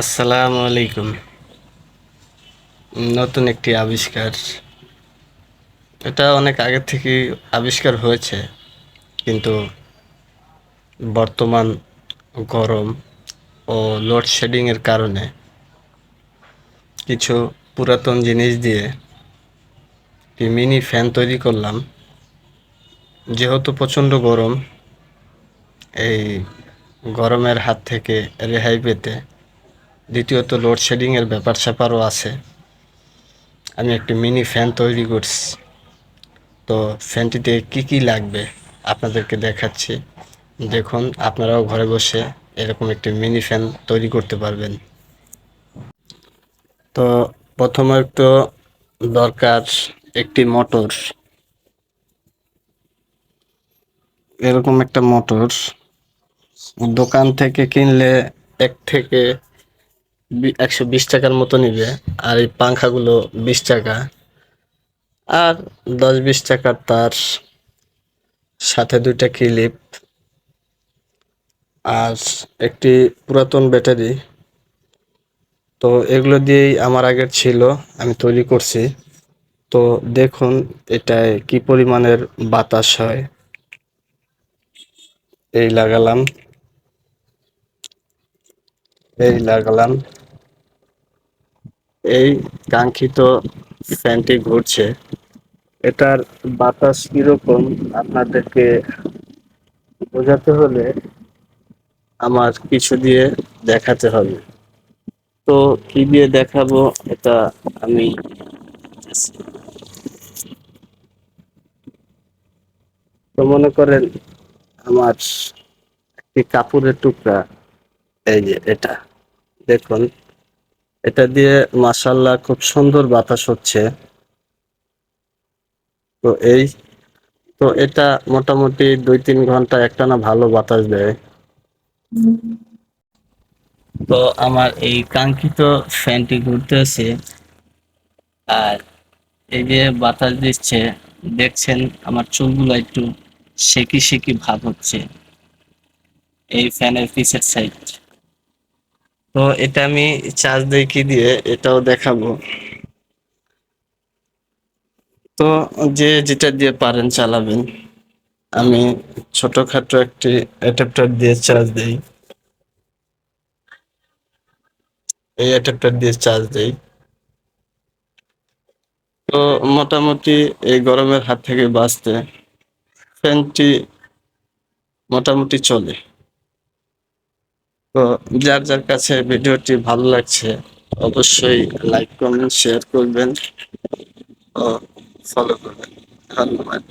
আসসালামু আলাইকুম। নতুন একটি আবিষ্কার। এটা অনেক আগে থেকে আবিষ্কার হয়েছে, কিন্তু বর্তমান গরম ও লোডশেডিংয়ের কারণে কিছু পুরাতন জিনিস দিয়ে একটি মিনি ফ্যান তৈরি করলাম। যেহেতু প্রচণ্ড গরম, এই গরমের হাত থেকে রেহাই পেতে দ্বিতীয়ত লোডশেডিংয়ের ব্যাপার স্যাপারও আছে। আমি একটি মিনি ফ্যান তৈরি করছি। তো ফ্যানটিতে কি কি লাগবে আপনাদেরকে দেখাচ্ছি। দেখুন, আপনারাও ঘরে বসে এরকম একটি মিনি ফ্যান তৈরি করতে পারবেন। তো প্রথমে তো দরকার একটি মোটর এরকম একটা মোটর দোকান থেকে কিনলে এক থেকে একশো বিশ টাকার মতো নিবে। আর এই পাংখাগুলো বিশ টাকা। আর দশ বিশ টাকার তার সাথে দুইটা ক্লিপ। আর একটি পুরাতন ব্যাটারি। তো এগুলো দিয়েই আমার আগের ছিল, আমি তৈরি করছি। তো দেখুন, এটায় কি পরিমাণের বাতাস হয়। এই লাগালাম। এই লাগালাম। এই কাঙ্ক্ষিত ফ্যানটি ঘুরছে। এটার বাতাস কীরকম আপনাদেরকে বোঝাতে হলে আমার কিছু দিয়ে দেখাতে হবে। তো কি দিয়ে দেখাবো এটা আমি তো মনে করেন আমার একটি কাপড়ের টুকরা, এই যে এটা, দেখুন। এটা দিয়ে মাসাল্লাহ খুব সুন্দর বাতাস হচ্ছে। তো এই, তো এটা মোটামুটি দুই তিন ঘণ্টা একটানা ভালো বাতাস দেয়। তো আমার এই কাঙ্ক্ষিত ফ্যানটি ঘুরতে ঘুরতেছে আর এই যে বাতাস দিচ্ছে, দেখছেন আমার চুলগুলো একটু সেকি সেকি ভাব হচ্ছে। এই ফ্যানের পিসের সাইড তো এটা আমি চার্জ দিই কি দিয়ে এটাও দেখাবো। তো যে যেটা দিয়ে পারেন চালাবেন। আমি ছোটখাটো একটি অ্যাডাপ্টার দিয়ে চার্জ দেই। এই অ্যাডাপ্টার দিয়ে চার্জ দেই। তো মোটামুটি এই গরমের হাত থেকে বাঁচতে ফ্যানটি মোটামুটি চলে। তো যার যার কাছে ভিডিওটি ভালো লাগছে, অবশ্যই লাইক কমেন্ট শেয়ার করবেন। ও ফলো করবেন। ধন্যবাদ।